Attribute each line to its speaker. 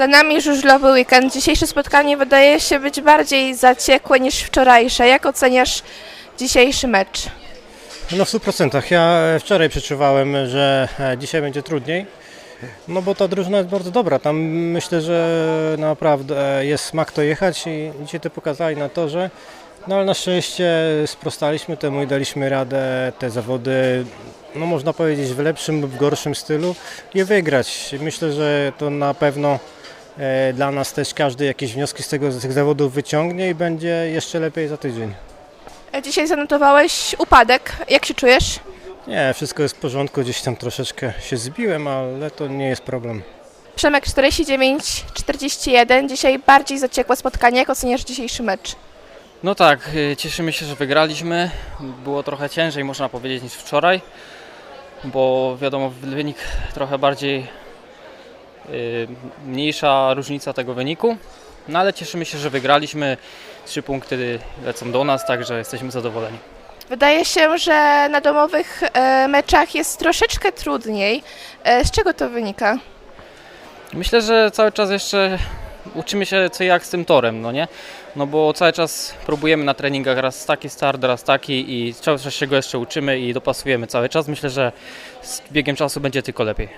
Speaker 1: Za nami żużlowy weekend. Dzisiejsze spotkanie wydaje się być bardziej zaciekłe niż wczorajsze. Jak oceniasz dzisiejszy mecz?
Speaker 2: No w 100%. Ja e, wczoraj przeczuwałem, że e, dzisiaj będzie trudniej. No bo ta drużyna jest bardzo dobra. Tam myślę, że naprawdę e, jest smak to jechać i dzisiaj to pokazali na to, że no ale na szczęście sprostaliśmy temu i daliśmy radę te zawody, no można powiedzieć w lepszym lub w gorszym stylu je wygrać. Myślę, że to na pewno dla nas też każdy jakieś wnioski z, tego, z tych zawodów wyciągnie i będzie jeszcze lepiej za tydzień.
Speaker 1: E, Dzisiaj zanotowałeś upadek. Jak się czujesz?
Speaker 2: Nie, wszystko jest w porządku, gdzieś tam troszeczkę się zbiłem, ale to nie jest problem.
Speaker 1: Przemek 49-41. Dzisiaj bardziej zaciekłe spotkanie. Jak oceniasz dzisiejszy mecz?
Speaker 3: No tak, y, cieszymy się, że wygraliśmy. Było trochę ciężej, można powiedzieć, niż wczoraj, bo wiadomo, wynik trochę bardziej mniejsza różnica tego wyniku. No ale cieszymy się, że wygraliśmy. Trzy punkty lecą do nas, także jesteśmy zadowoleni.
Speaker 1: Wydaje się, że na domowych e, meczach jest troszeczkę trudniej. E, Z czego to wynika?
Speaker 3: Myślę, że cały czas jeszcze uczymy się co jak z tym torem, no nie? No bo cały czas próbujemy na treningach raz taki start, raz taki i cały czas się go jeszcze uczymy i dopasujemy cały czas. Myślę, że z biegiem czasu będzie tylko lepiej.